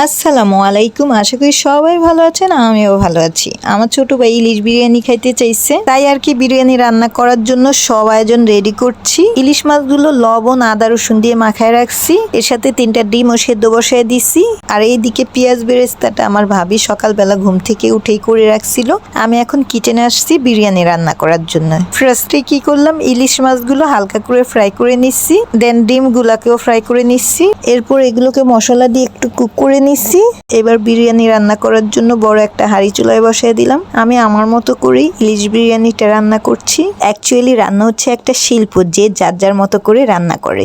আসসালামু আলাইকুম। আশা করি সবাই ভালো আছেন, আমিও ভালো আছি। আমার ছোট ভাই ইলিশ বিরিয়ানি খাইতে চাইছে। তাই আর কি বিরিয়ানি রান্না করার জন্য সব আয়োজন রেডি করছি। ইলিশ মাছগুলো লবণ, আদা, রসুন দিয়ে মাখায় রাখছি। এর সাথে তিনটা ডিম ও সেদ্ধ বসায় দিছি। আর এইদিকে পেঁয়াজ বেরেস্তাটা আমার ভাবি সকালবেলা ঘুম থেকে উঠেই করে রাখছিল। আমি এখন কিচেনে আসছি বিরিয়ানি রান্না করার জন্য। ফার্স্টে কি করলাম? ইলিশ মাছগুলো হালকা করে ফ্রাই করে নিচ্ছি দেন ডিমগুলাকেও ফ্রাই করে নিচ্ছি এরপর এগুলোকে মশলা দিয়ে একটু কুক করে নিচ্ছি এবার বিরিয়ানি রান্না করার জন্য বড় একটা হাঁড়ি চুলায় বসিয়ে দিলাম। আমি আমার মতো করেই ইলিশ বিরিয়ানিটা রান্না করছি। অ্যাকচুয়ালি রান্না হচ্ছে একটা শিল্প, যে যার যার মতো করে রান্না করে।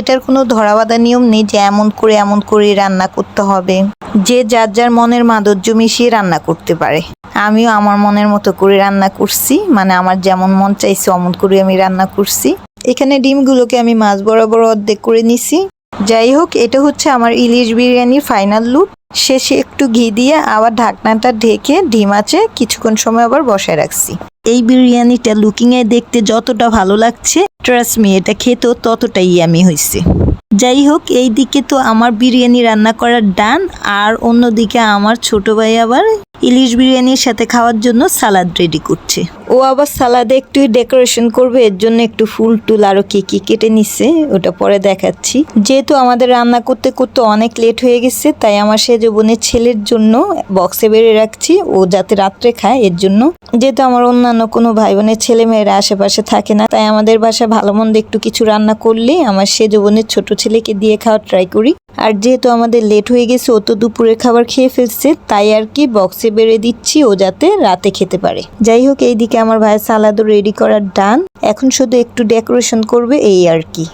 এটার কোনো ধরাবাধা নিয়ম নেই যে এমন করে এমন করে রান্না করতে হবে। যে যার যার মনের মাধুর্য মিশিয়ে রান্না করতে পারে। আমিও আমার মনের মতো করে রান্না করছি। মানে আমার যেমন মন চাইছে অমন করে আমি রান্না করছি। এখানে ডিমগুলোকে আমি মাছ বরাবর অর্ধেক করে নিছি। যাই হোক এটা হচ্ছে আমার ইলিশ বিরিয়ানির ফাইনাল লুক শেষে একটু ঘি দিয়ে আবার ঢাকনাটা ঢেকে ডিম আছে, কিছুক্ষণ সময় আবার বসায় রাখছি। এই বিরিয়ানিটা লুকিং এ দেখতে যতটা ভালো লাগছে ট্রাস্ট মি এটা খেতেও ততটাই ইয়ামি হয়েছে। যাই হোক এই দিকে তো আমার বিরিয়ানি রান্না করার ডান আর অন্যদিকে আমার ছোট ভাই আবার ইলিশ বিরিয়ানির সাথে খাওয়ার জন্য সালাদ রেডি করছে। ও আবার সালাদে একটু ডেকোরেশন করবে, এর জন্য একটু ফুল টুল আরও কি কি কেটে নিছে, ওটা পরে দেখাচ্ছি। যেহেতু আমাদের রান্না করতে করতে অনেক লেট হয়ে গেছে, তাই আমার সেজ বোনের ছেলের জন্য বক্সে বেড়ে রাখছি, ও যাতে রাত্রে খায়, এর জন্য। যেহেতু আমার অন্যান্য কোনো ভাই বোনের ছেলে মেয়েরা আশেপাশে থাকে না, তাই আমাদের বাসায় ভালো মন্দ একটু কিছু রান্না করলে আমার সেজ বোনের ছোট ছেলেকে দিয়ে খাওয়ার ট্রাই করি। আর যেহেতু আমাদের লেট হয়ে গেছে, ও তো দুপুরের খাবার খেয়ে ফেলছে, তাই আর কি বক্সে বেড়ে দিচ্ছি, ও যাতে রাতে খেতে পারে। যাই হোক, এইদিকে আমার ভাই সালাদও রেডি করার ডান এখন শুধু একটু ডেকোরেশন করবে, এই আর কি।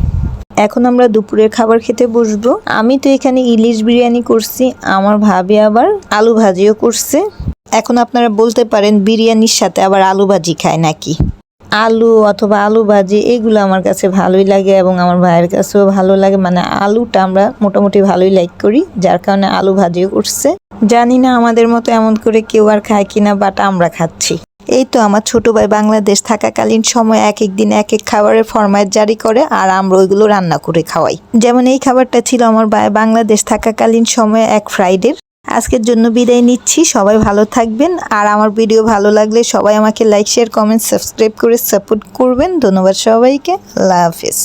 এখন আমরা দুপুরের খাবার খেতে বসবো। আমি তো এখানে ইলিশ বিরিয়ানি করছি, আমার ভাবি আবার আলু ভাজিও করছে। এখন আপনারা বলতে পারেন, বিরিয়ানির সাথে আবার আলু ভাজি খায় নাকি? আলু অথবা আলু ভাজি, এগুলো আমার কাছে ভালোই লাগে এবং আমার ভাইয়ের কাছেও ভালো লাগে। মানে আলুটা আমরা মোটামুটি ভালোই লাইক করি, যার কারণে আলু ভাজিও করছে। জানি না আমাদের মতো এমন করে কেউ আর খায় কিনা বাট আমরা খাচ্ছি। এই তো আমার ছোট ভাই বাংলাদেশ থাকাকালীন সময় এক এক দিন এক এক খাবারের ফরমায়েত জারি করে আর আমরা ওইগুলো রান্না করে খাওয়াই। যেমন এই খাবারটা ছিল আমার ভাই বাংলাদেশ থাকাকালীন সময় এক ফ্রাইডের আজকের জন্য বিদায় নিচ্ছি। সবাই ভালো থাকবেন। আর আমার ভিডিও ভালো লাগলে সবাই আমাকে লাইক শেয়ার কমেন্ট সাবস্ক্রাইব করে সাপোর্ট করবেন। ধন্যবাদ সবাইকে। আল্লাহ হাফিজ।